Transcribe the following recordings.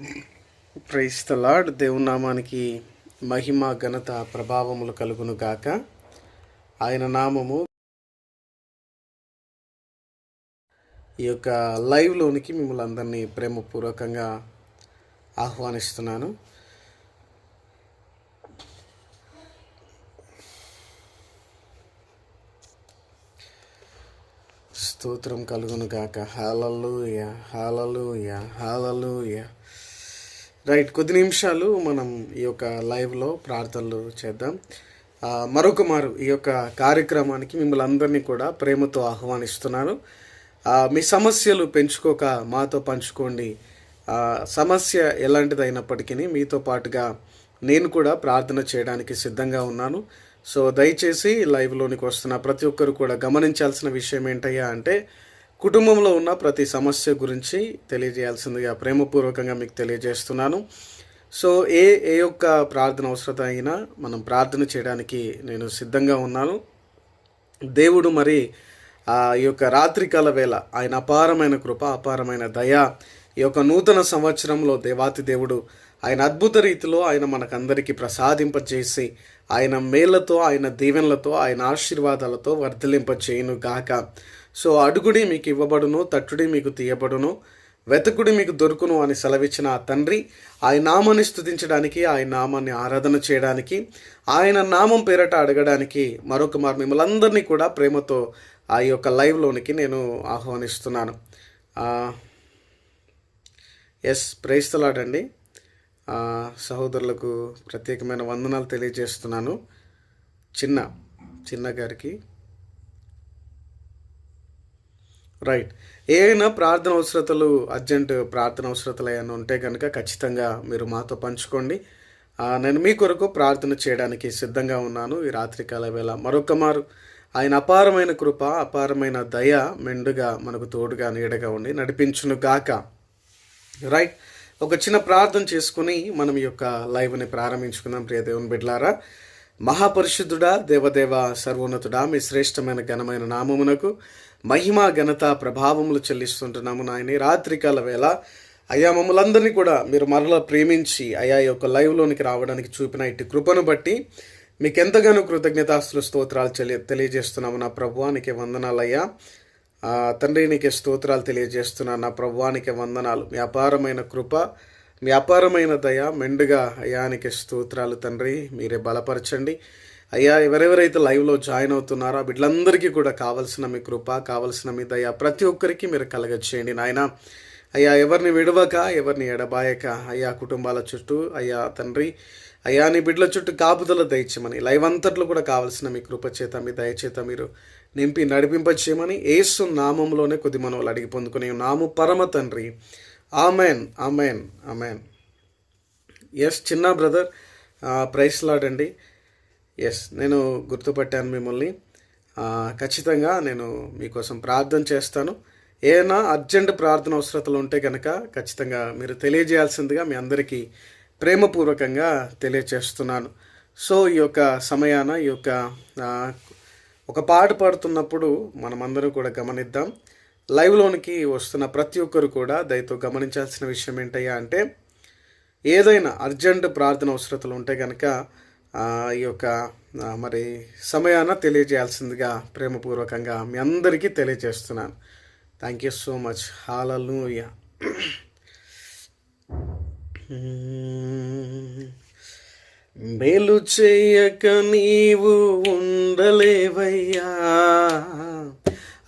క్రైస్తలాడ్ lord నామానికి మహిమ ఘనత ప్రభావములు కలుగును గాక. ఆయన నామము ఈ యొక్క లైవ్లోనికి మిమ్మల్ని అందరినీ ప్రేమపూర్వకంగా ఆహ్వానిస్తున్నాను. స్తోత్రం కలుగును గాక. హాలలుయ హాలలుయ హాలలుయ రైట్ కొద్ది నిమిషాలు మనం ఈ యొక్క లైవ్లో ప్రార్థనలు చేద్దాం. మరొక మారు ఈ యొక్క కార్యక్రమానికి మిమ్మల్ని అందరినీ కూడా ప్రేమతో ఆహ్వానిస్తున్నాను మీ సమస్యలు పెంచుకోక మాతో పంచుకోండి. సమస్య ఎలాంటిదైనప్పటికీ మీతో పాటుగా నేను కూడా ప్రార్థన చేయడానికి సిద్ధంగా ఉన్నాను. సో దయచేసి లైవ్లోనికి వస్తున్న ప్రతి ఒక్కరు కూడా గమనించాల్సిన విషయం ఏంటయ్యా అంటే కుటుంబంలో ఉన్న ప్రతి సమస్య గురించి తెలియజేయాల్సిందిగా ప్రేమపూర్వకంగా మీకు తెలియజేస్తున్నాను. సో ఏ ఏ యొక్క ప్రార్థన అవసరత అయినా మనం ప్రార్థన చేయడానికి నేను సిద్ధంగా ఉన్నాను. దేవుడు మరి ఆ ఈ యొక్క రాత్రికాల వేళ ఆయన అపారమైన కృప అపారమైన దయ ఈ యొక్క నూతన సంవత్సరంలో దేవాతి దేవుడు ఆయన అద్భుత రీతిలో ఆయన మనకందరికీ ప్రసాదింపజేసి ఆయన మేళ్ళతో ఆయన దీవెనలతో ఆయన ఆశీర్వాదాలతో వర్ధలింపచేయును గాక సో అడుగుడి మీకు ఇవ్వబడును తట్టుడి మీకు తీయబడును వెతకుడి మీకు దొరుకును అని సెలవిచ్చిన ఆ తండ్రి ఆయన నామాన్ని స్థుతించడానికి ఆయన నామాన్ని ఆరాధన చేయడానికి ఆయన నామం పేరట అడగడానికి మరొక మారు మిమ్మల్ని అందరినీ కూడా ప్రేమతో ఆ యొక్క లైవ్లోనికి నేను ఆహ్వానిస్తున్నాను. ఎస్ ప్రైస్తలాడండి సహోదరులకు ప్రత్యేకమైన వందనాలు తెలియజేస్తున్నాను. చిన్న చిన్న గారికి రైట్ ఏదైనా ప్రార్థన అవసరతలు అర్జెంట్ ప్రార్థన అవసరతలు ఏమైనా ఉంటే కనుక ఖచ్చితంగా మీరు మాతో పంచుకోండి. నేను మీ కొరకు ప్రార్థన చేయడానికి సిద్ధంగా ఉన్నాను ఈ రాత్రికాల వేళ. మరొక మారు ఆయన అపారమైన కృప అపారమైన దయ మెండుగా మనకు తోడుగా నీడగా ఉండి నడిపించును గాక. రైట్ ఒక చిన్న ప్రార్థన చేసుకుని మనం ఈ యొక్క లైవ్ని ప్రారంభించుకుందాం ప్రియదేవుని బిడ్లారా మహాపరిశుద్ధుడా దేవదేవ సర్వోన్నతుడా మీ శ్రేష్టమైన ఘనమైన నామమునకు మహిమ ఘనత ప్రభావములు చెల్లిస్తుంటున్నాము నాయని. రాత్రికాల వేళ అయ్యా మమ్మల్ందరినీ కూడా మీరు మరలా ప్రేమించి అయ్యా ఈ యొక్క లైవ్లోనికి రావడానికి చూపిన ఇటు కృపను బట్టి మీకు ఎంతగానో కృతజ్ఞతాస్తులు స్తోత్రాలు చెల్లి తెలియజేస్తున్నాము నా ప్రభువానికి వందనాలయ్యా ఆ, తండ్రి నీకే స్తోత్రాలు తెలియజేస్తున్నాను నా ప్రభువానికి వందనాలు. వ్యాపారమైన కృప మీ అపారమైన దయ మెండుగా అయానికి స్తోత్రాలు తండ్రి మీరే బలపరచండి. అయ్యా ఎవరెవరైతే లైవ్లో జాయిన్ అవుతున్నారో వీళ్ళందరికీ బిడ్డలందరికీ కూడా కావలసిన మీ కృప కావలసిన మీ దయ ప్రతి ఒక్కరికి మీరు కలగచ్చేయండి నాయన. అయ్యా ఎవరిని విడవక ఎవరిని ఎడబాయక అయ్యా కుటుంబాల చుట్టూ అయ్యా తండ్రి అయ్యా నీ బిడ్డల చుట్టూ కాపుదల దయచేయమని లైవ్ అంతట్లో కూడా కావలసిన మీ కృప చేత మీ దయచేత మీరు నింపి నడిపింపచేయమని ఏసు నామంలోనే కొద్ది మనవులు అడిగి పొందుకునే నాము పరమ తండ్రి ఆమెన్ ఆమెన్ ఆమెన్ ఎస్ చిన్న బ్రదర్ ప్రైస్ లాడండి ఎస్ నేను గుర్తుపట్టాను మిమ్మల్ని. ఖచ్చితంగా నేను మీకోసం ప్రార్థన చేస్తాను. ఏదైనా అర్జెంట్ ప్రార్థన అవసరతలు ఉంటే కనుక ఖచ్చితంగా మీరు తెలియజేయాల్సిందిగా మీ అందరికీ ప్రేమపూర్వకంగా తెలియచేస్తున్నాను. సో ఈ యొక్క సమయాన ఈ యొక్క ఒక పాట పాడుతున్నప్పుడు మనమందరం కూడా గమనిద్దాం. లైవ్లోనికి వస్తున్న ప్రతి ఒక్కరు కూడా దయతో గమనించాల్సిన విషయం ఏంటయ్యా అంటే ఏదైనా అర్జెంట్ ప్రార్థన అవసరతలు ఉంటే కనుక ఈ యొక్క మరి సమయాన తెలియజేయాల్సిందిగా ప్రేమపూర్వకంగా మీ అందరికీ తెలియజేస్తున్నాను. Thank you so much hallelujah మేలు చేయక నీవు ఉండలేవయ్యా.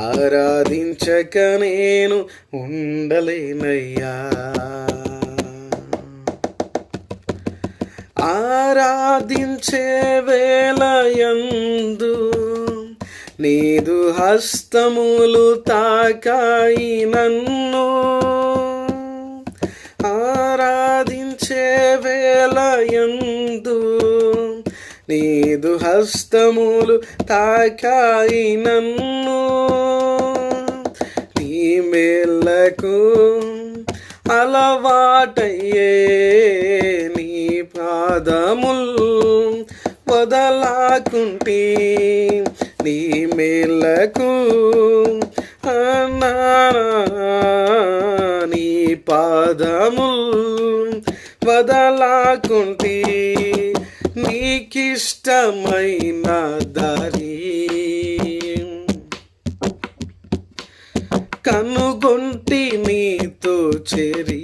ఆరాధించక నేను ఉండలేనయ్యా. ఆరాధించే వేలయందు నీదు హస్తములు తాకాయి నన్ను. ఆరాధించే వేలయందు నీదు హస్తములు తాకాయి నన్ను. మేళ్ళకు అలవాటయ్యే నీ పాదముల్ వదలాకుంటి నీ మేళ్ళకు అన్నా నీ పాదముల్ వదలాకుంటి నీకిష్టమైన దారి కనుగొంటి నీతో చెరి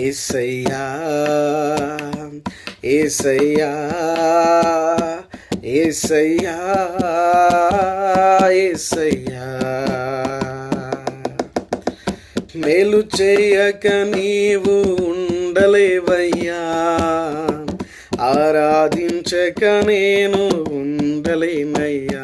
ఏసయ్యా ఏసయ్యా ఏసయ్యా ఏసయ్యా. మేలు చేయక నీవు ఉండలేవయ్యా ఆరాధించక నేను ఉండలేనయ్యా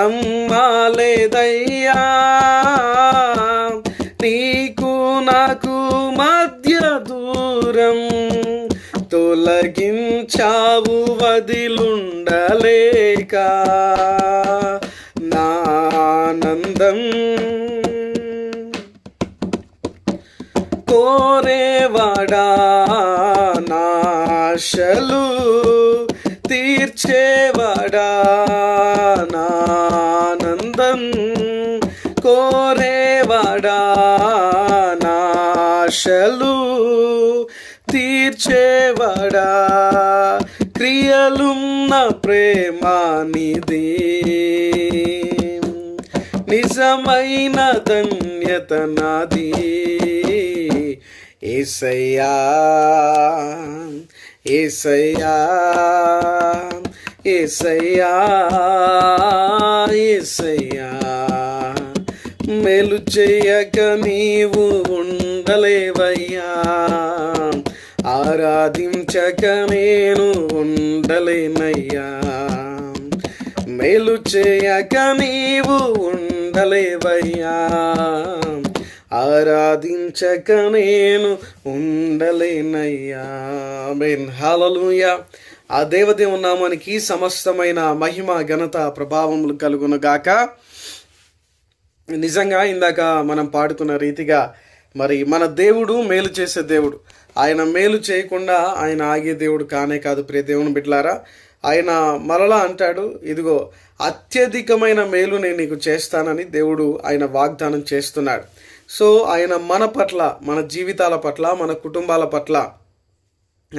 నమ్మాలేదయ్యా. నీకు నాకు మధ్య దూరం తొలగించావు వదిలుండలేక నానందం కోరేవాడా? నాశలు తీర్చేవాడా? ఆశలు తీర్చేవాడా? క్రియలున్న ప్రేమానిది నిజమైన ధన్యత నాది. ఏసయ్యా ఏసయ్యా ఏసయ్యా ఏసయ్యా. మేలు చేయక నీవు ఉండలేవయ్యా. ఆరాధించక నేను ఉండలేనయ్యా. మేలు చేయక నీవు ఉండలేవయ్యా. ఆరాధించక నేను ఉండలేనయ్యా. మెన్ హాలలుయా ఆ దేవదేవ నామానికి సమస్తమైన మహిమ ఘనత ప్రభావములు కలుగును గాక. నిజంగా ఇందాక మనం పాడుకున్న రీతిగా మరి మన దేవుడు మేలు చేసే దేవుడు. ఆయన మేలు చేయకుండా ఆయన ఆగే దేవుడు కానే కాదు ప్రియ దేవుని బిడ్లారా ఆయన మరలా అంటాడు ఇదిగో అత్యధికమైన మేలు నేను నీకు చేస్తానని దేవుడు ఆయన వాగ్దానం చేస్తున్నాడు. సో ఆయన మన పట్ల మన జీవితాల పట్ల మన కుటుంబాల పట్ల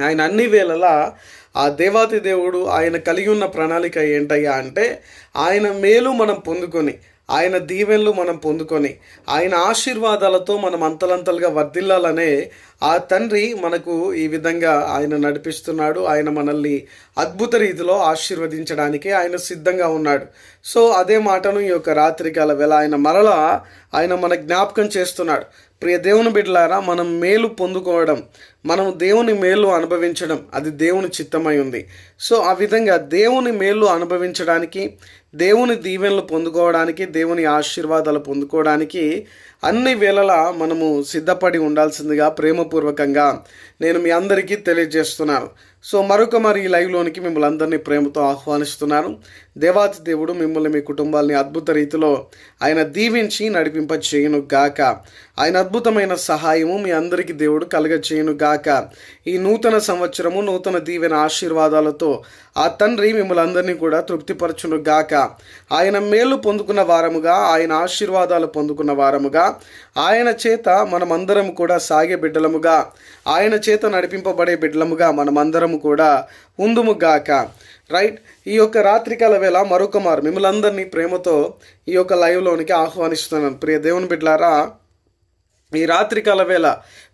ఆయన అన్ని వేళలా ఆ దేవాతి దేవుడు ఆయన కలిగి ఉన్న ప్రణాళిక ఏంటయ్యా అంటే ఆయన మేలు మనం పొందుకొని ఆయన దీవెనలు మనం పొందుకొని ఆయన ఆశీర్వాదాలతో మనం అంతలంతలుగా వర్ధిల్లాలనే ఆ తండ్రి మనకు ఈ విధంగా ఆయన నడిపిస్తున్నాడు. ఆయన మనల్ని అద్భుత రీతిలో ఆశీర్వదించడానికి ఆయన సిద్ధంగా ఉన్నాడు. సో అదే మాటను ఈ యొక్క రాత్రికాల వేళ ఆయన మరలా ఆయన మన జ్ఞాపకం చేస్తున్నాడు. ప్రియ దేవుని బిడ్డలారా మనం మేలు పొందుకోవడం మనం దేవుని మేలు అనుభవించడం అది దేవుని చిత్తమై ఉంది. సో ఆ విధంగా దేవుని మేలు అనుభవించడానికి దేవుని దీవెనలు పొందుకోవడానికి దేవుని ఆశీర్వాదాలు పొందుకోవడానికి అన్ని వేళలా మనము సిద్ధపడి ఉండాల్సిందిగా ప్రేమపూర్వకంగా నేను మీ అందరికీ తెలియజేస్తున్నాను సో మరొక మరి ఈ లైవ్లోనికి మిమ్మల్ని అందరినీ ప్రేమతో ఆహ్వానిస్తున్నాను. దేవాతి దేవుడు మిమ్మల్ని మీ కుటుంబాలని అద్భుత రీతిలో ఆయన దీవించి నడిపింప చేయను గాక ఆయన అద్భుతమైన సహాయము మీ అందరికీ దేవుడు కలగ గాక ఈ నూతన సంవత్సరము నూతన దీవెన ఆశీర్వాదాలతో ఆ తండ్రి మిమ్మల్ని అందరినీ కూడా తృప్తిపరచును గాక ఆయన మేలు పొందుకున్న వారముగా ఆయన ఆశీర్వాదాలు పొందుకున్న వారముగా ఆయన చేత మనమందరం కూడా సాగే బిడ్డలముగా ఆయన చేత నడిపింపబడే బిడ్డలముగా మనమందరం కూడా ఉందుము గాక రైట్? ఈ యొక్క రాత్రికాల వేళ మరొక మారు మిమ్మల్ని అందరినీ ప్రేమతో ఈ యొక్క లైవ్లోనికి ఆహ్వానిస్తున్నాను. ప్రియ దేవుని బిడ్డలారా ఈ రాత్రికాల వేళ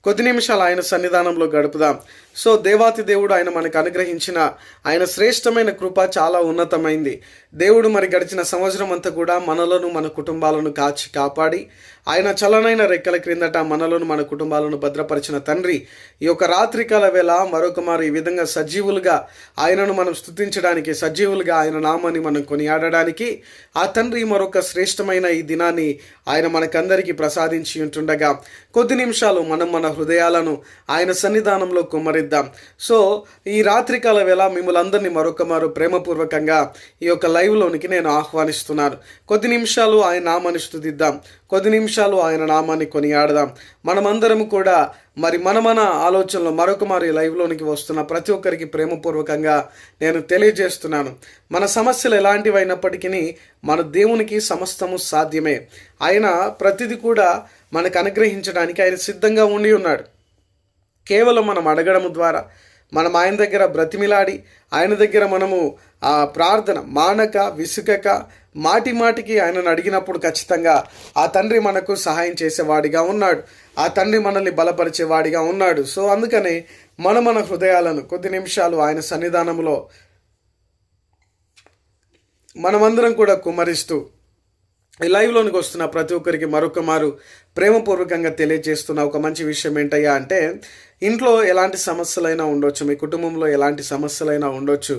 కొద్ది నిమిషాలు ఆయన సన్నిధానంలో గడుపుదాం. సో దేవాతి దేవుడు ఆయన మనకు అనుగ్రహించిన ఆయన శ్రేష్టమైన కృప చాలా ఉన్నతమైంది. దేవుడు మరి గడిచిన సంవత్సరం అంతా కూడా మనలను మన కుటుంబాలను కాచి కాపాడి ఆయన చలనైన రెక్కల క్రిందట మనలను మన కుటుంబాలను భద్రపరిచిన తండ్రి ఈ యొక్క రాత్రికాల వేళ మరొక మారు ఈ విధంగా సజీవులుగా ఆయనను మనం స్తుతించడానికి సజీవులుగా ఆయన నామాన్ని మనం కొనియాడడానికి ఆ తండ్రి మరొక శ్రేష్టమైన ఈ దినాన్ని ఆయన మనకందరికీ ప్రసాదించి ఉంటుండగా కొద్ది నిమిషాలు మనం మన హృదయాలను ఆయన సన్నిధానంలో కుమ్మరిద్దాం. సో ఈ రాత్రికాల వేళ మిమ్మల్ని అందరినీ మరొకమారు ప్రేమపూర్వకంగా ఈ యొక్క లైవ్లోనికి నేను ఆహ్వానిస్తున్నాను. కొద్ది నిమిషాలు ఆయన నామని స్థుతిద్దాం కొద్ది నిమిషాలు ఆయన నామాన్ని కొనియాడదాం. మనమందరం కూడా మరి మన మన ఆలోచనలో మరొక మరి లైవ్లోనికి వస్తున్న ప్రతి ఒక్కరికి ప్రేమపూర్వకంగా నేను తెలియజేస్తున్నాను. మన సమస్యలు ఎలాంటివైనప్పటికీ మన దేవునికి సమస్తము సాధ్యమే. ఆయన ప్రతిదీ కూడా మనకు అనుగ్రహించడానికి ఆయన సిద్ధంగా ఉండి ఉన్నాడు. కేవలం మనం అడగడం ద్వారా మనం ఆయన దగ్గర బ్రతిమిలాడి ఆయన దగ్గర మనము ఆ ప్రార్థన మానక విసుకక మాటి మాటికి ఆయనను అడిగినప్పుడు ఖచ్చితంగా ఆ తండ్రి మనకు సహాయం చేసేవాడిగా ఉన్నాడు. ఆ తండ్రి మనల్ని బలపరిచేవాడిగా ఉన్నాడు. సో అందుకని మన మన హృదయాలను కొద్ది నిమిషాలు ఆయన సన్నిధానంలో మనమందరం కూడా కుమరిస్తూ ఈ లైవ్లోనికి వస్తున్న ప్రతి ఒక్కరికి మరొక మారు ప్రేమపూర్వకంగా తెలియజేస్తున్న ఒక మంచి విషయం ఏంటయ్యా అంటే ఇంట్లో ఎలాంటి సమస్యలైనా ఉండొచ్చు మీ కుటుంబంలో ఎలాంటి సమస్యలైనా ఉండొచ్చు.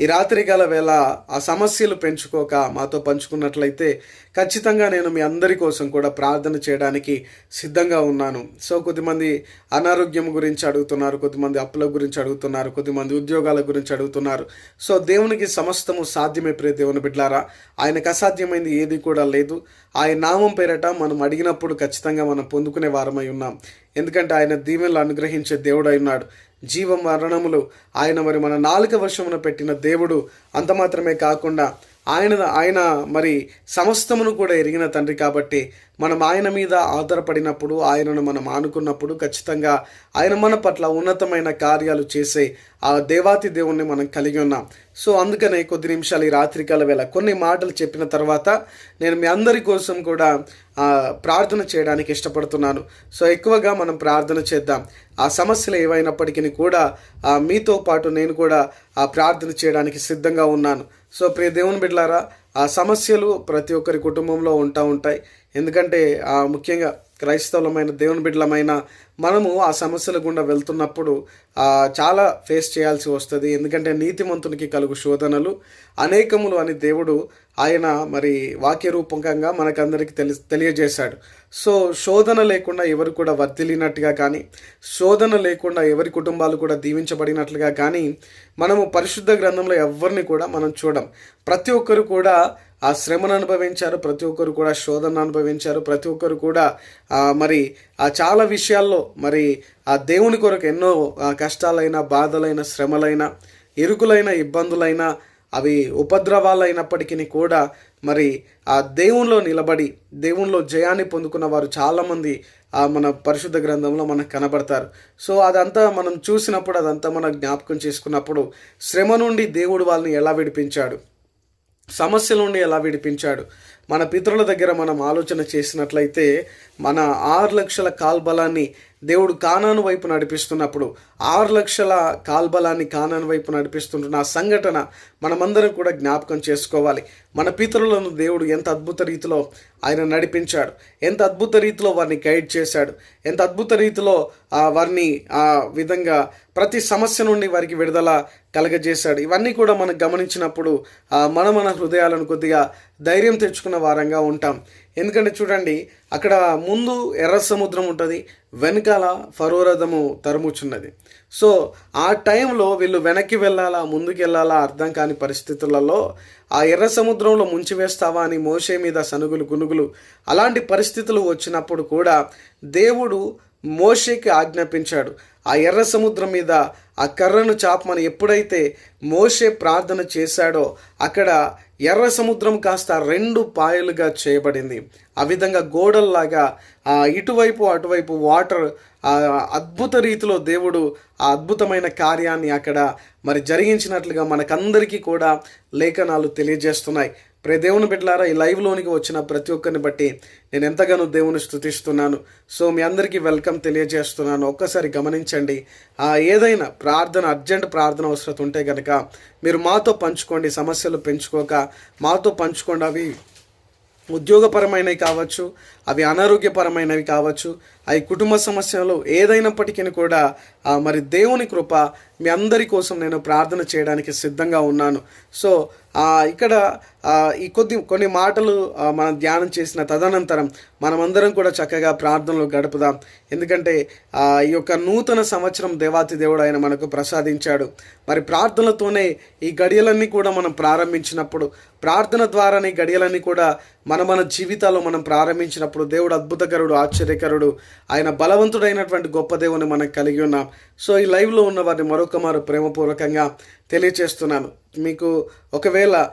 ఈ రాత్రికాల వేళ ఆ సమస్యలు పెంచుకోక మాతో పంచుకున్నట్లయితే ఖచ్చితంగా నేను మీ అందరి కోసం కూడా ప్రార్థన చేయడానికి సిద్ధంగా ఉన్నాను. సో కొద్దిమంది అనారోగ్యం గురించి అడుగుతున్నారు కొద్దిమంది అప్పుల గురించి అడుగుతున్నారు కొద్దిమంది ఉద్యోగాల గురించి అడుగుతున్నారు. సో దేవునికి సమస్తము సాధ్యమే ప్రియ దేవుని బిడ్లారా. ఆయనకు అసాధ్యమైంది ఏది కూడా లేదు. ఆయన నామం పేరట మనం అడిగినప్పుడు ఖచ్చితంగా మనం పొందుకునే వారమై ఉన్నాం. ఎందుకంటే ఆయన దీవెనలు అనుగ్రహించే దేవుడు ఉన్నాడు. జీవ మరణములు. ఆయన మరి మన నాలుక వర్షమున పెట్టిన దేవుడు. అంత మాత్రమే కాకుండా ఆయన ఆయన మరి సమస్తమును కూడా ఎరిగిన తండ్రి కాబట్టి మనం ఆయన మీద ఆధారపడినప్పుడు ఆయనను మనం ఆనుకున్నప్పుడు ఖచ్చితంగా ఆయన మన పట్ల ఉన్నతమైన కార్యాలు చేసే ఆ దేవాతి దేవుణ్ణి మనం కలిగి ఉన్నాం. సో అందుకనే కొద్ది నిమిషాలు ఈ రాత్రికాల వేళ కొన్ని మాటలు చెప్పిన తర్వాత నేను మీ అందరి కోసం కూడా ప్రార్థన చేయడానికి ఇష్టపడుతున్నాను. సో ఎక్కువగా మనం ప్రార్థన చేద్దాం. ఆ సమస్యలు ఏవైనప్పటికీ కూడా మీతో పాటు నేను కూడా ఆ ప్రార్థన చేయడానికి సిద్ధంగా ఉన్నాను. సో ప్రియ దేవుని బిడ్డలారా ఆ సమస్యలు ప్రతి ఒక్కరి కుటుంబంలో ఉంటా ఉంటాయి. ఎందుకంటే ముఖ్యంగా క్రైస్తవులమైన దేవుని బిడ్డలమైన మనము ఆ సమస్యల గుండా వెళ్తున్నప్పుడు చాలా ఫేస్ చేయాల్సి వస్తుంది. ఎందుకంటే నీతిమంతునికి కలుగు శోధనలు అనేకములు అని దేవుడు ఆయన మరి వాక్య రూపకంగా మనకందరికి తెలి తెలియజేశాడు. సో శోధన లేకుండా ఎవరు కూడా వర్దిలినట్టుగా కానీ శోధన లేకుండా ఎవరి కుటుంబాలు కూడా దీవించబడినట్లుగా కానీ మనము పరిశుద్ధ గ్రంథంలో ఎవరిని కూడా మనం చూడం. ప్రతి ఒక్కరు కూడా ఆ శ్రమను అనుభవించారు ప్రతి ఒక్కరు కూడా శోధన అనుభవించారు ప్రతి ఒక్కరు కూడా మరి ఆ చాలా విషయాల్లో మరి ఆ దేవుని కొరకు ఎన్నో కష్టాలైన బాధలైన శ్రమలైన ఇరుకులైన ఇబ్బందులైన అవి ఉపద్రవాలైనప్పటికీ కూడా మరి ఆ దేవునిలో నిలబడి దేవునిలో జయాన్ని పొందుకున్న వారు చాలామంది మన పరిశుద్ధ గ్రంథంలో మనకు కనబడతారు. సో అదంతా మనం చూసినప్పుడు అదంతా మనం జ్ఞాపకం చేసుకున్నప్పుడు శ్రమ నుండి దేవుడు వాళ్ళని ఎలా విడిపించాడు? సమస్యల నుండి ఎలా విడిపించాడు? మన పితరుల దగ్గర మనం ఆలోచన చేసినట్లయితే మన ఆరు లక్షల కాల్బలాన్ని దేవుడు కానాను వైపు నడిపిస్తున్నప్పుడు ఆరు లక్షల కాల్బలాన్ని కానాను వైపు నడిపిస్తుంటున్న ఆ సంఘటన మనమందరం కూడా జ్ఞాపకం చేసుకోవాలి. మన పితరులను దేవుడు ఎంత అద్భుత రీతిలో ఆయన నడిపించాడు. ఎంత అద్భుత రీతిలో వారిని గైడ్ చేశాడు. ఎంత అద్భుత రీతిలో వారిని ఆ విధంగా ప్రతి సమస్య నుండి వారికి విడుదల కలగజేశాడు. ఇవన్నీ కూడా మనం గమనించినప్పుడు మన మన హృదయాలను కొద్దిగా ధైర్యం తెచ్చుకున్న వారంగా ఉంటాం. ఎందుకంటే చూడండి అక్కడ ముందు ఎర్ర సముద్రం ఉంటుంది వెనకాల ఫరోరథము తరుముచున్నది. సో ఆ టైంలో వీళ్ళు వెనక్కి వెళ్ళాలా ముందుకు వెళ్ళాలా అర్థం కాని పరిస్థితులలో ఆ ఎర్ర సముద్రంలో ముంచివేస్తావా అని మోసే మీద సనుగులు గునుగులు అలాంటి పరిస్థితులు వచ్చినప్పుడు కూడా దేవుడు మోషేకి ఆజ్ఞాపించాడు. ఆ ఎర్ర సముద్రం మీద ఆ కర్రను చాపమని ఎప్పుడైతే మోషే ప్రార్థన చేశాడో అక్కడ ఎర్ర సముద్రం కాస్త రెండు పాయలుగా చేయబడింది. ఆ విధంగా గోడల్లాగా ఆ ఇటువైపు అటువైపు వాటర్ ఆ అద్భుత రీతిలో దేవుడు ఆ అద్భుతమైన కార్యాన్ని అక్కడ మరి జరిగించినట్లుగా మనకందరికీ కూడా లేఖనాలు తెలియజేస్తున్నాయి. ప్రే దేవుని బిడ్డలారా ఈ లైవ్లోనికి వచ్చిన ప్రతి ఒక్కరిని బట్టి నేను ఎంతగానో దేవుని స్థుతిస్తున్నాను సో మీ అందరికీ వెల్కమ్ తెలియజేస్తున్నాను. ఒక్కసారి గమనించండి ఆ ఏదైనా ప్రార్థన అర్జెంట్ ప్రార్థన అవసరం ఉంటే కనుక మీరు మాతో పంచుకోండి సమస్యలు పెంచుకోక మాతో పంచుకోండి. అవి ఉద్యోగపరమైనవి కావచ్చు అవి అనారోగ్యపరమైనవి కావచ్చు అవి కుటుంబ సమస్యలు ఏదైనప్పటికీ కూడా మరి దేవుని కృప మీ అందరి కోసం నేను ప్రార్థన చేయడానికి సిద్ధంగా ఉన్నాను. సో ఇక్కడ ఈ కొద్ది కొన్ని మాటలు మనం ధ్యానం చేసిన తదనంతరం మనమందరం కూడా చక్కగా ప్రార్థనలు గడుపుదాం. ఎందుకంటే ఈ యొక్క నూతన సంవత్సరం దేవాతి దేవుడు ఆయన మనకు ప్రసాదించాడు. మరి ప్రార్థనలతోనే ఈ గడియలన్నీ కూడా మనం ప్రారంభించినప్పుడు ప్రార్థన ద్వారానే గడియలన్నీ కూడా మన మన జీవితాల్లో మనం ప్రారంభించినప్పుడు దేవుడు అద్భుతకరుడు ఆశ్చర్యకరుడు ఆయన బలవంతుడైనటువంటి గొప్ప దేవుని మనం కలిగి ఉన్నాం. సో ఈ లైవ్లో ఉన్న వారిని మరొక మారు ప్రేమపూర్వకంగా తెలియచేస్తున్నాను. మీకు ఒకవేళ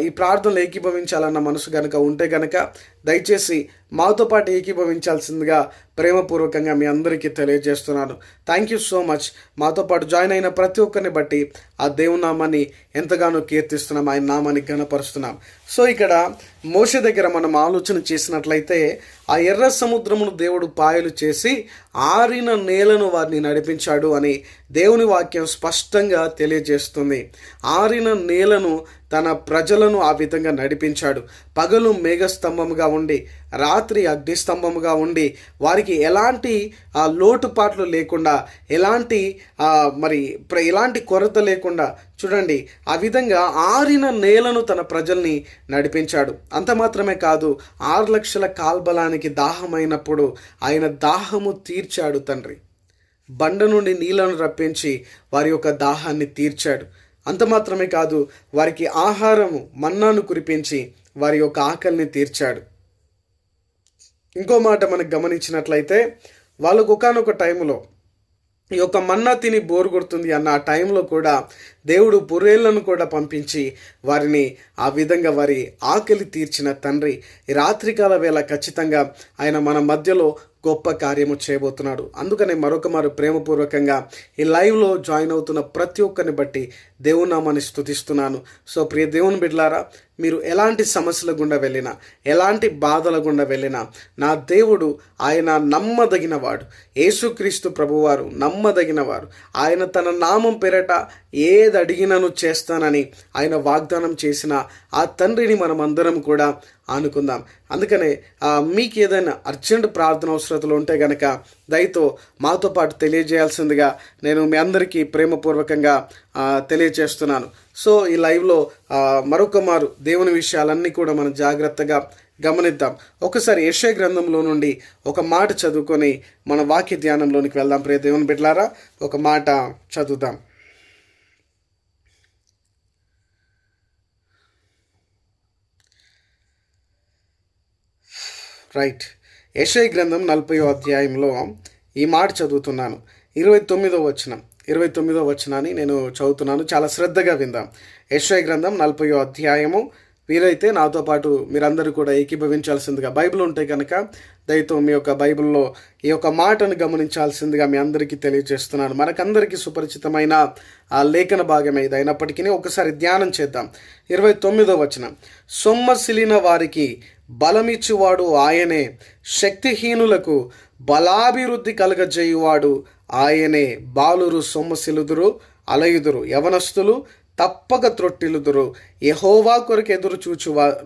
ఈ ఈ ప్రార్థనలు ఏకీభవించాలన్న మనసు కనుక ఉంటే కనుక దయచేసి మాతో పాటు ఏకీభవించాల్సిందిగా ప్రేమపూర్వకంగా మీ అందరికీ తెలియజేస్తున్నాను. థ్యాంక్ యూ సో మచ్ మాతో పాటు జాయిన్ అయిన ప్రతి ఒక్కరిని బట్టి ఆ దేవుని నామాన్ని ఎంతగానో కీర్తిస్తున్నాం. ఆయన నామాన్ని గణపరుస్తున్నాం సో ఇక్కడ మోష దగ్గర మనం ఆలోచన చేసినట్లయితే ఆ ఎర్ర సముద్రమును దేవుడు పాయలు చేసి ఆరిన నేలను వారిని నడిపించాడు అని దేవుని వాక్యం స్పష్టంగా తెలియజేస్తుంది. ఆరిన నేలను తన ప్రజలను ఆ విధంగా నడిపించాడు. పగలు మేఘస్తంభముగా ఉండి రాత్రి అగ్నిస్తంభముగా ఉండి వారికి ఎలాంటి లోటుపాట్లు లేకుండా ఎలాంటి మరి ఎలాంటి కొరత లేకుండా చూడండి ఆ విధంగా ఆరిన నేలను తన ప్రజల్ని నడిపించాడు. అంత మాత్రమే కాదు ఆరు లక్షల కాల్బలానికి దాహమైనప్పుడు ఆయన దాహము తీర్చాడు తండ్రి. బండ నుండి నీళ్ళను రప్పించి వారి యొక్క దాహాన్ని తీర్చాడు. అంత మాత్రమే కాదు వారికి ఆహారము మన్నాను కురిపించి వారి యొక్క ఆకలిని తీర్చాడు. ఇంకో మాట మనకు గమనించినట్లయితే వాళ్ళకు ఒకనొక టైంలో ఈ యొక్క మన్నా తిని బోరు కొడుతుంది అన్న ఆ టైంలో కూడా దేవుడు బుర్రేళ్ళను కూడా పంపించి వారిని ఆ విధంగా వారి ఆకలి తీర్చిన తండ్రి. రాత్రికాల వేళ ఖచ్చితంగా ఆయన మన మధ్యలో గొప్ప కార్యము చేయబోతున్నాడు. అందుకనే మరొక మారు ప్రేమపూర్వకంగా ఈ లైవ్లో జాయిన్ అవుతున్న ప్రతి ఒక్కరిని బట్టి దేవుని నామాన్ని స్తుతిస్తున్నాను. సో ప్రియ దేవుని బిడ్లారా మీరు ఎలాంటి సమస్యల గుండా వెళ్ళినా ఎలాంటి బాధల గుండా వెళ్ళినా నా దేవుడు ఆయన నమ్మదగిన వాడు యేసుక్రీస్తు ప్రభువారు నమ్మదగిన వారు ఆయన తన నామం పేరట ఏది అడిగినను చేస్తానని ఆయన వాగ్దానం చేసిన ఆ తండ్రిని మనం అందరం కూడా ఆనుకుందాం. అందుకనే మీకు ఏదైనా అర్జెంట్ ప్రార్థన అవసరతలు ఉంటే గనక దయతో మాతో పాటు తెలియజేయాల్సిందిగా నేను మీ అందరికీ ప్రేమపూర్వకంగా తెలియజేస్తున్నాను. సో ఈ లైవ్లో మరొక మారు దేవుని విషయాలన్నీ కూడా మనం జాగ్రత్తగా గమనిద్దాం. ఒకసారి యెషయా గ్రంథంలో నుండి ఒక మాట చదువుకొని మన వాక్య ధ్యానంలోనికి వెళ్దాం. ప్రియ దేవుని బిడ్డలారా ఒక మాట చదువుదాం. రైట్. యశయ గ్రంథం నలభై అధ్యాయంలో ఈ మాట చదువుతున్నాను. ఇరవై తొమ్మిదో వచనం. ఇరవై తొమ్మిదో వచనాన్ని నేను చదువుతున్నాను. చాలా శ్రద్ధగా విందాం. యశయ గ్రంథం నలభై అధ్యాయము వీలైతే నాతో పాటు మీరందరూ కూడా ఏకీభవించాల్సిందిగా బైబిల్ ఉంటే కనుక దయతో మీ యొక్క బైబిల్లో ఈ యొక్క మాటను గమనించాల్సిందిగా మీ అందరికీ తెలియజేస్తున్నాను. మనకందరికీ సుపరిచితమైన ఆ లేఖన భాగమే ఇది అయినప్పటికీ ఒకసారి ధ్యానం చేద్దాం. ఇరవై తొమ్మిదో వచనం. సొమ్మసిలిన వారికి బలమిచ్చువాడు ఆయనే శక్తిహీనులకు బలాభివృద్ధి కలగజేయువాడు ఆయనే. బాలురు సొమ్మసిలుదురు అలయుదురు యవనస్తులు తప్పక త్రొట్టిలుదురు ఎహోవా కొరకు ఎదురు చూచువా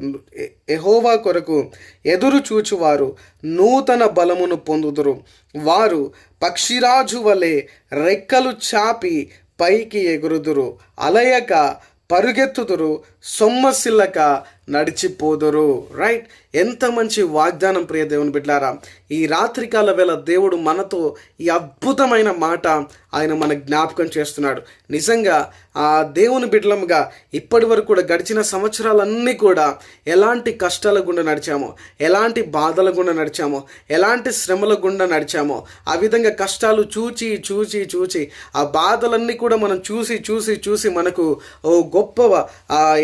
ఎహోవా కొరకు ఎదురు చూచువారు నూతన బలమును పొందుదురు. వారు పక్షిరాజు వలె రెక్కలు చాపి పైకి ఎగురుదురు. అలయక పరుగెత్తుదురు. సొమ్మసిల్లక నడిచిపోదురు రైట్ ఎంత మంచి వాగ్దానం ప్రియ దేవుని బిడ్డారా. ఈ రాత్రికాల వేళ దేవుడు మనతో ఈ అద్భుతమైన మాట ఆయన మన జ్ఞాపకం చేస్తున్నాడు. నిజంగా ఆ దేవుని బిడ్డలముగా ఇప్పటి వరకు కూడా గడిచిన సంవత్సరాలన్నీ కూడా ఎలాంటి కష్టాల గుండా నడిచామో ఎలాంటి బాధల గుండా నడిచామో ఎలాంటి శ్రమల గుండా నడిచామో ఆ విధంగా కష్టాలు చూచి చూచి చూచి ఆ బాధలన్నీ కూడా మనం చూసి చూసి చూసి మనకు ఓ గొప్ప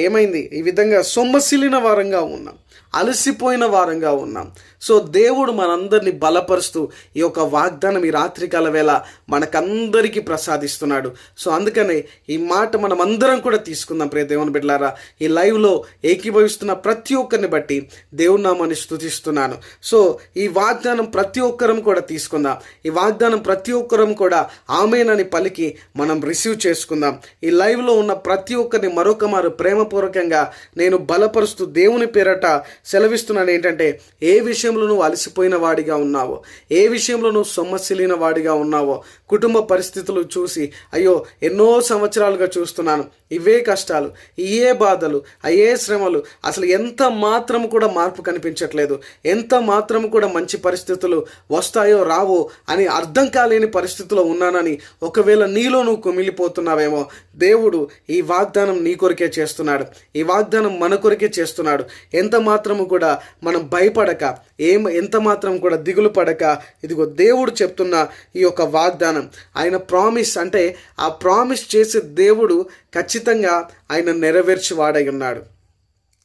ఏమైంది? ఈ విధంగా సొమ్మసి విసిలిన వారంగా ఉన్నాం. అలసిపోయిన వారంగా ఉన్నాం. సో దేవుడు మనందరిని బలపరుస్తూ ఈ యొక్క వాగ్దానం ఈ రాత్రికాల వేళ మనకందరికీ ప్రసాదిస్తున్నాడు. సో అందుకనే ఈ మాట మనం అందరం కూడా తీసుకుందాం ప్రే దేవుని బిడ్డలారా. ఈ లైవ్లో ఏకీభవిస్తున్న ప్రతి ఒక్కరిని బట్టి దేవుడు నామాన్ని స్తుతిస్తున్నాను. సో ఈ వాగ్దానం ప్రతి ఒక్కరం కూడా తీసుకుందాం. ఈ వాగ్దానం ప్రతి ఒక్కరం కూడా ఆమెనని పలికి మనం రిసీవ్ చేసుకుందాం. ఈ లైవ్లో ఉన్న ప్రతి ఒక్కరిని మరొక మారు ప్రేమపూర్వకంగా నేను బలపరుస్తూ దేవుని పేరట సెలవిస్తున్నాను. ఏంటంటే ఏ విషయం విషయంలో నువ్వు అలసిపోయిన వాడిగా ఉన్నావో? ఏ విషయంలో నువ్వు సొమ్మసిలిన వాడిగా ఉన్నావో? కుటుంబ పరిస్థితులు చూసి అయ్యో ఎన్నో సంవత్సరాలుగా చూస్తున్నాను. ఇవే కష్టాలు ఇవే బాధలు అయ్యే శ్రమలు. అసలు ఎంత మాత్రం కూడా మార్పు కనిపించట్లేదు. ఎంత మాత్రం కూడా మంచి పరిస్థితులు వస్తాయో రావో అని అర్థం కాలేని పరిస్థితిలో ఉన్నానని ఒకవేళ నీలో నువ్వు కుమిలిపోతున్నావేమో దేవుడు ఈ వాగ్దానం నీ కొరికే చేస్తున్నాడు. ఈ వాగ్దానం మన కొరికే చేస్తున్నాడు. ఎంత మాత్రము కూడా మనం భయపడక ఏం ఎంత మాత్రం కూడా దిగులు పడక ఇదిగో దేవుడు చెప్తున్న ఈ యొక్క వాగ్దానం. ఆయన ప్రామిస్ అంటే ఆ ప్రామిస్ చేసే దేవుడు ఖచ్చితంగా ఆయన నెరవేర్చి వాడై ఉన్నాడు.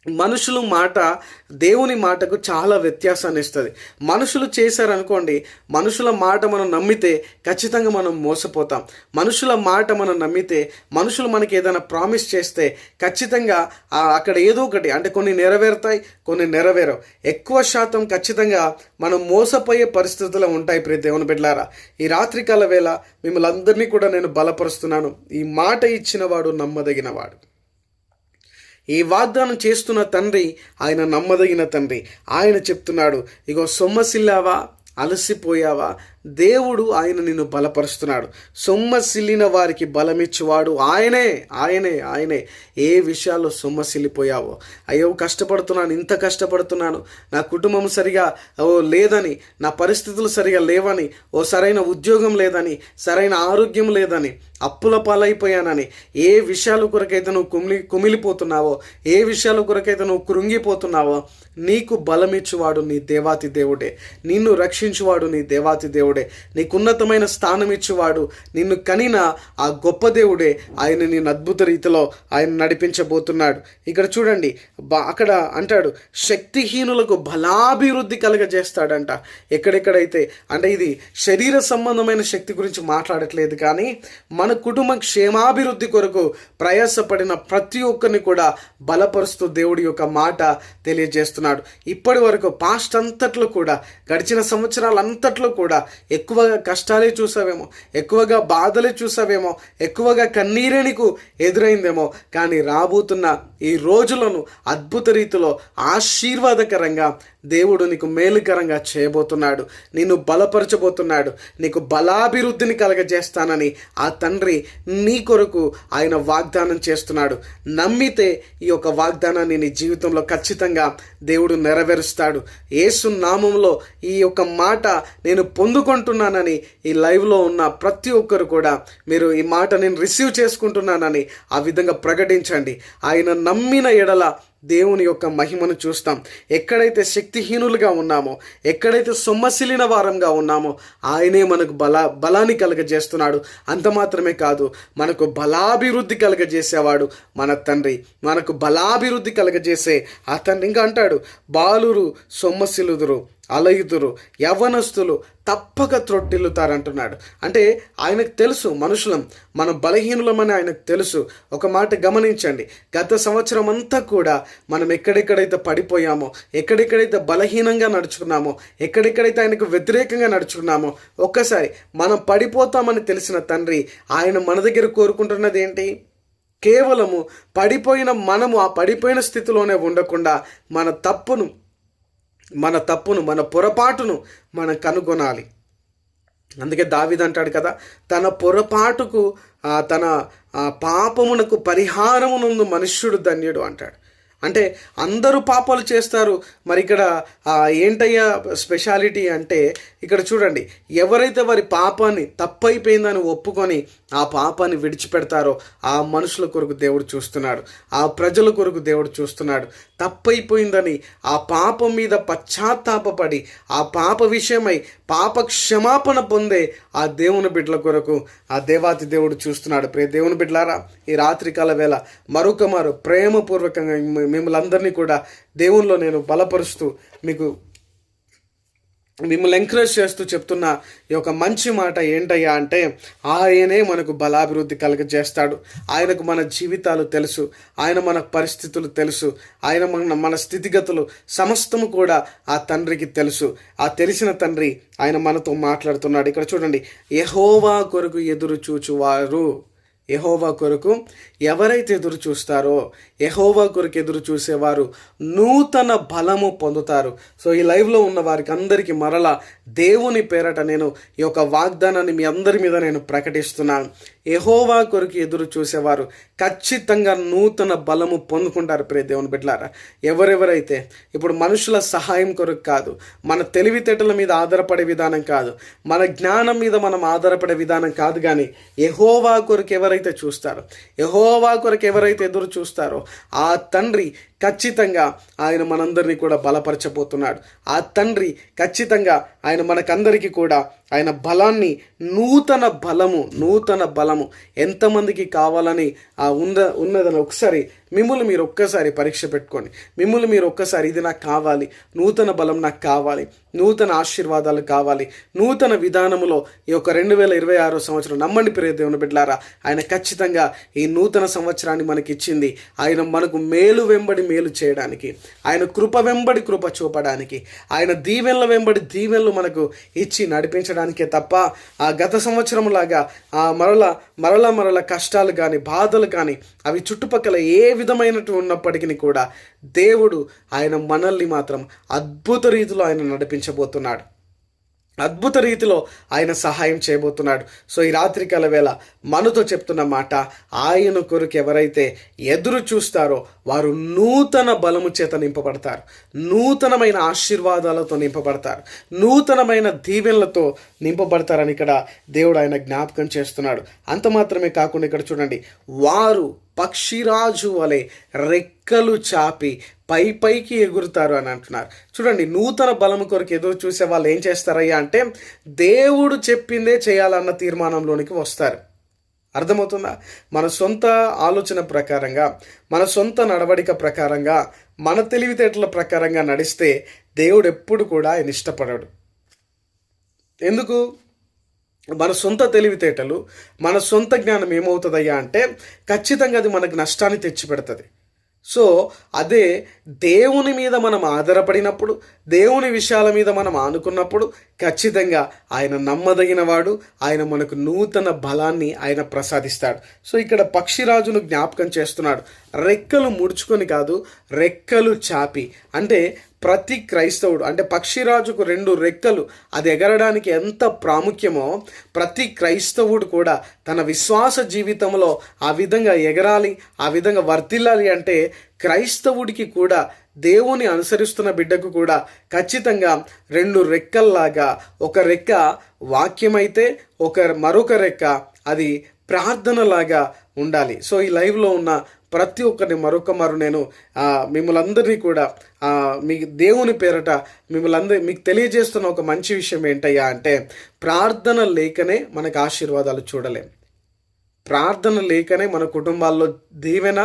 మనుషులు మాట దేవుని మాటకు చాలా వ్యత్యాసాన్ని ఇస్తుంది. మనుషులు చేశారనుకోండి మనుషుల మాట మనం నమ్మితే ఖచ్చితంగా మనం మోసపోతాం. మనుషుల మాట మనం నమ్మితే మనుషులు మనకి ఏదైనా ప్రామిస్ చేస్తే ఖచ్చితంగా అక్కడ ఏదో ఒకటి అంటే కొన్ని నెరవేరుతాయి కొన్ని నెరవేరవు. ఎక్కువ శాతం ఖచ్చితంగా మనం మోసపోయే పరిస్థితులు ఉంటాయి ప్రతి దేవుని బిడ్డలారా. ఈ రాత్రికాల వేళ మిమ్మల్ని అందరినీ కూడా నేను బలపరుస్తున్నాను. ఈ మాట ఇచ్చినవాడు నమ్మదగినవాడు. ఈ వాగ్దానం చేస్తున్న తండ్రి ఆయన నమ్మదగిన తండ్రి. ఆయన చెప్తున్నాడు ఇగో సొమ్మసిల్లావా అలసిపోయావా దేవుడు ఆయన నిన్ను బలపరుస్తున్నాడు. సొమ్మసిల్లిన వారికి బలమిచ్చువాడు ఆయనే ఆయనే ఆయనే. ఏ విషయాల్లో సొమ్మసిల్లిపోయావో అయ్యో కష్టపడుతున్నాను ఇంత కష్టపడుతున్నాను. నా కుటుంబం సరిగా ఓ లేదని నా పరిస్థితులు సరిగా లేవని ఓ సరైన ఉద్యోగం లేదని సరైన ఆరోగ్యం లేదని అప్పుల పాలైపోయానని. ఏ విషయాల కొరకైతే నువ్వు కుమిలి కుమిలిపోతున్నావో ఏ విషయాల కొరకైతే నువ్వు కృంగిపోతున్నావో నీకు బలమిచ్చువాడు నీ దేవాతి దేవుడే. నిన్ను రక్షించువాడు నీ దేవాతి దేవుడే. నీకు ఉన్నతమైన స్థానం ఇచ్చేవాడు. నిన్ను కనిన ఆ గొప్ప దేవుడే ఆయన నేను అద్భుత రీతిలో ఆయన నడిపించబోతున్నాడు. ఇక్కడ చూడండి బా అక్కడ అంటాడు శక్తిహీనులకు బలాభివృద్ధి కలగజేస్తాడంట. ఎక్కడెక్కడైతే అంటే ఇది శరీర సంబంధమైన శక్తి గురించి మాట్లాడట్లేదు కానీ మన కుటుంబ క్షేమాభివృద్ధి కొరకు ప్రయాసపడిన ప్రతి ఒక్కరిని కూడా బలపరుస్తూ దేవుడి యొక్క మాట తెలియజేస్తున్నాడు. ఇప్పటి వరకు పాస్ట్ అంతట్లో కూడా గడిచిన సంవత్సరాలంతట్లో కూడా ఎక్కువగా కష్టాలే చూసావేమో ఎక్కువగా బాధలే చూసావేమో ఎక్కువగా కన్నీరే నీకు ఎదురైందేమో. కానీ రాబోతున్న ఈ రోజులను అద్భుత రీతిలో ఆశీర్వాదకరంగా దేవుడు నీకు మేలుకరంగా చేయబోతున్నాడు. నిన్ను బలపరచబోతున్నాడు. నీకు బలాభివృద్ధిని కలగజేస్తానని ఆ తండ్రి నీ కొరకు ఆయన వాగ్దానం చేస్తున్నాడు. నమ్మితే ఈ యొక్క వాగ్దానాన్ని నీ జీవితంలో ఖచ్చితంగా దేవుడు నెరవేరుస్తాడు. యేసు నామంలో ఈ యొక్క మాట నేను పొందుకుంటున్నానని ఈ లైవ్లో ఉన్న ప్రతి ఒక్కరు కూడా మీరు ఈ మాట నేను రిసీవ్ చేసుకుంటున్నానని ఆ విధంగా ప్రకటించండి. ఆయన నమ్మిన ఎడల దేవుని యొక్క మహిమను చూస్తాం. ఎక్కడైతే శక్తిహీనులుగా ఉన్నామో ఎక్కడైతే సొమ్మసిలిన వారంగా ఉన్నామో ఆయనే మనకు బల బలాన్ని కలగజేస్తున్నాడు. అంత మాత్రమే కాదు మనకు బలాభివృద్ధి కలగజేసేవాడు మన తండ్రి. మనకు బలాభివృద్ధి కలగజేసే ఆ తండ్రి ఇంకా అంటాడు బాలురు సొమ్మసిలుదురు అలయుదురు యవ్వనస్తులు తప్పక త్రొట్టిల్లుతారంటున్నాడు. అంటే ఆయనకు తెలుసు మనుషులం మనం బలహీనులమని ఆయనకు తెలుసు. ఒక మాట గమనించండి. గత సంవత్సరం అంతా కూడా మనం ఎక్కడెక్కడైతే పడిపోయామో ఎక్కడెక్కడైతే బలహీనంగా నడుచుకున్నామో ఎక్కడెక్కడైతే ఆయనకు వ్యతిరేకంగా నడుచుకున్నామో ఒక్కసారి మనం పడిపోతామని తెలిసిన తండ్రి ఆయన మన దగ్గర కోరుకుంటున్నది ఏంటి? కేవలము పడిపోయిన మనము ఆ పడిపోయిన స్థితిలోనే ఉండకుండా మన తప్పును మన తప్పును మన పొరపాటును మనం కనుగొనాలి. అందుకే దావిది అంటాడు కదా తన పొరపాటుకు తన పాపమునకు పరిహారమునందు మనుష్యుడు ధన్యుడు అంటాడు. అంటే అందరూ పాపాలు చేస్తారు. మరి ఇక్కడ ఏంటయ్యా స్పెషాలిటీ అంటే ఇక్కడ చూడండి ఎవరైతే వారి పాపాన్ని తప్పైపోయిందని ఒప్పుకొని ఆ పాపాన్ని విడిచిపెడతారో ఆ మనుషుల కొరకు దేవుడు చూస్తున్నాడు ఆ ప్రజల కొరకు దేవుడు చూస్తున్నాడు. తప్పైపోయిందని ఆ పాపం మీద పశ్చాత్తాపపడి ఆ పాప విషయమై పాప క్షమాపణ పొందే ఆ దేవుని బిడ్డల కొరకు ఆ దేవాతి దేవుడు చూస్తున్నాడు. ప్రే దేవుని బిడ్డలారా ఈ రాత్రికాల వేళ మరొక మరో ప్రేమపూర్వకంగా మిమ్మల్ని అందరినీ కూడా దేవునిలో నేను బలపరుస్తూ మీకు మిమ్మల్ని ఎంకరేజ్ చేస్తూ చెప్తున్న ఈ యొక్క మంచి మాట ఏంటయ్యా అంటే ఆయనే మనకు బలాభివృద్ధి కలుగజేస్తాడు. ఆయనకు మన జీవితాలు తెలుసు ఆయన మన పరిస్థితులు తెలుసు ఆయన మన మన స్థితిగతులు సమస్తము కూడా ఆ తండ్రికి తెలుసు. ఆ తెలిసిన తండ్రి ఆయన మనతో మాట్లాడుతున్నాడు. ఇక్కడ చూడండి యహోవా కొరకు ఎదురు చూచువారు. యహోవా కొరకు ఎవరైతే ఎదురు చూస్తారో యహోవా కొరకు ఎదురు చూసేవారు నూతన బలము పొందుతారు. సో ఈ లైవ్లో ఉన్న వారికి అందరికీ మరలా దేవుని పేరట నేను ఈ యొక్క వాగ్దానాన్ని మీ అందరి మీద నేను ప్రకటిస్తున్నాను యహోవా కొరకు ఎదురు చూసేవారు ఖచ్చితంగా నూతన బలము పొందుకుంటారు ప్రే దేవుని బిడ్డలారా. ఎవరెవరైతే ఇప్పుడు మనుషుల సహాయం కొరకు కాదు మన తెలివితేటల మీద ఆధారపడే విధానం కాదు మన జ్ఞానం మీద మనం ఆధారపడే విధానం కాదు కానీ యహోవా కొరకు ఎవరు ఎవరైతే చూస్తారో యహోవా కొరకు ఎవరైతే ఎదురు చూస్తారో ఆ తండ్రి ఖచ్చితంగా ఆయన మనందరినీ కూడా బలపరచబోతున్నాడు. ఆ తండ్రి ఖచ్చితంగా ఆయన మనకందరికీ కూడా ఆయన బలాన్ని నూతన బలము నూతన బలము ఎంతమందికి కావాలని ఆ ఉన్న ఉన్నదని ఒకసారి మిమ్మల్ని మీరు ఒక్కసారి పరీక్ష పెట్టుకోండి. మిమ్మల్ని మీరు ఒక్కసారి ఇది నాకు కావాలి నూతన బలం నాకు కావాలి నూతన ఆశీర్వాదాలు కావాలి నూతన విధానములో ఈ యొక్క రెండు వేల ఇరవై ఆరో సంవత్సరం నమ్మండి ప్రియ దేవుని బిడ్డారా ఆయన ఖచ్చితంగా ఈ నూతన సంవత్సరాన్ని మనకి ఇచ్చింది ఆయన మనకు మేలు వెంబడి మేలు చేయడానికి ఆయన కృప వెంబడి కృప చూపడానికి ఆయన దీవెనల వెంబడి దీవెనలు మనకు ఇచ్చి నడిపించడానికే తప్ప ఆ గత సంవత్సరం లాగా ఆ మరల మరల మరల కష్టాలు కానీ బాధలు కానీ అవి చుట్టుపక్కల ఏ విధమైనట్టు ఉన్నప్పటికీ కూడా దేవుడు ఆయన మనల్ని మాత్రం అద్భుత రీతిలో ఆయన నడిపించబోతున్నాడు. అద్భుత రీతిలో ఆయన సహాయం చేయబోతున్నాడు. సో ఈ రాత్రికాల వేళ మనతో చెప్తున్న మాట ఆయన కొరకు ఎవరైతే ఎదురు చూస్తారో వారు నూతన బలము చేత నింపబడతారు. నూతనమైన ఆశీర్వాదాలతో నింపబడతారు. నూతనమైన దీవెనలతో నింపబడతారని ఇక్కడ దేవుడు ఆయన జ్ఞాపకం చేస్తున్నాడు. అంత మాత్రమే కాకుండా ఇక్కడ చూడండి. వారు పక్షిరాజు వలె రెక్కలు చాపి పై పైకి ఎగురుతారు అని అంటున్నారు. చూడండి నూతన బలం కొరకు ఎదురు చూసే వాళ్ళు ఏం చేస్తారయ్యా అంటే దేవుడు చెప్పిందే చేయాలన్న తీర్మానంలోనికి వస్తారు. అర్థమవుతుందా? మన సొంత ఆలోచన ప్రకారంగా మన సొంత నడవడిక ప్రకారంగా మన తెలివితేటల ప్రకారంగా నడిస్తే దేవుడు ఎప్పుడు కూడా ఆయన ఇష్టపడడు. ఎందుకు? మన సొంత తెలివితేటలు మన సొంత జ్ఞానం ఏమవుతుందయ్యా అంటే ఖచ్చితంగా అది మనకు నష్టాన్ని తెచ్చిపెడుతుంది. సో అదే దేవుని మీద మనం ఆధారపడినప్పుడు దేవుని విషయాల మీద మనం ఆనుకున్నప్పుడు ఖచ్చితంగా ఆయన నమ్మదగినవాడు ఆయన మనకు నూతన బలాన్ని ఆయన ప్రసాదిస్తాడు. సో ఇక్కడ పక్షిరాజును జ్ఞాపకం చేస్తున్నాడు. రెక్కలు ముడుచుకొని కాదు రెక్కలు చాపి. అంటే ప్రతి క్రైస్తవుడు అంటే పక్షిరాజుకు రెండు రెక్కలు అది ఎగరడానికి ఎంత ప్రాముఖ్యమో ప్రతి క్రైస్తవుడు కూడా తన విశ్వాస జీవితంలో ఆ విధంగా ఎగరాలి ఆ విధంగా వర్తిల్లాలి అంటే క్రైస్తవుడికి కూడా దేవుని అనుసరిస్తున్న బిడ్డకు కూడా ఖచ్చితంగా రెండు రెక్కల్లాగా. ఒక రెక్క వాక్యమైతే ఒక మరొక రెక్క అది ప్రార్థనలాగా ఉండాలి. సో ఈ లైవ్లో ఉన్న ప్రతి ఒక్కరిని మరొక మరు నేను ఆ, మిమ్మల్ని అందరినీ కూడా మీ దేవుని పేరట మిమ్మల్ని అందరి మీకు తెలియజేస్తున్న ఒక మంచి విషయం ఏంటయ్యా అంటే ప్రార్థన లేకనే మనకు ఆశీర్వాదాలు చూడలేం. ప్రార్థన లేకనే మన కుటుంబాల్లో దీవెన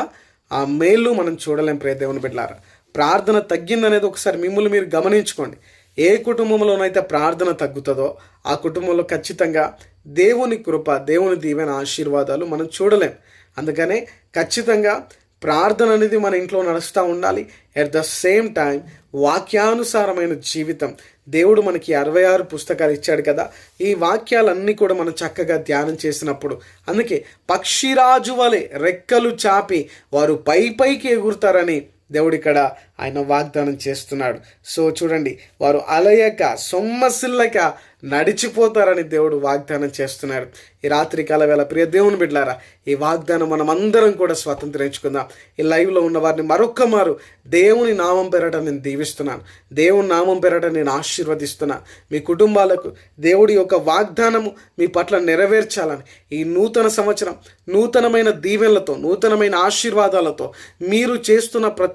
ఆ మేలు మనం చూడలేం ప్రే దేవుని బిడ్డారా ప్రార్థన తగ్గిందనేది ఒకసారి మిమ్మల్ని మీరు గమనించుకోండి. ఏ కుటుంబంలోనైతే ప్రార్థన తగ్గుతుందో ఆ కుటుంబంలో ఖచ్చితంగా దేవుని కృప దేవుని దీవెన ఆశీర్వాదాలు మనం చూడలేం. అందుకనే ఖచ్చితంగా ప్రార్థన అనేది మన ఇంట్లో నడుస్తూ ఉండాలి. ఎట్ ద సేమ్ టైం వాక్యానుసారమైన జీవితం. దేవుడు మనకి అరవై ఆరు పుస్తకాలు ఇచ్చాడు కదా. ఈ వాక్యాలన్నీ కూడా మనం చక్కగా ధ్యానం చేసినప్పుడు. అందుకే పక్షిరాజు వలె రెక్కలు చాపి వారు పై పైకి ఎగురుతారని దేవుడు ఇక్కడ ఆయన వాగ్దానం చేస్తున్నాడు. సో చూడండి వారు అలయక సొమ్మసిల్లక నడిచిపోతారని దేవుడు వాగ్దానం చేస్తున్నాడు. ఈ రాత్రి కాల వేళ ప్రియ దేవుని బిడ్డారా ఈ వాగ్దానం మనం అందరం కూడా స్వతంత్రించుకుందాం ఈ లైవ్లో ఉన్న వారిని మరొక్క మారు దేవుని నామం పెరట నేను దీవిస్తున్నాను. దేవుని నామం పెరట నేను ఆశీర్వదిస్తున్నాను. మీ కుటుంబాలకు దేవుడి యొక్క వాగ్దానము మీ పట్ల నెరవేర్చాలని ఈ నూతన సంవత్సరం నూతనమైన దీవెనలతో నూతనమైన ఆశీర్వాదాలతో మీరు చేస్తున్న ప్రతి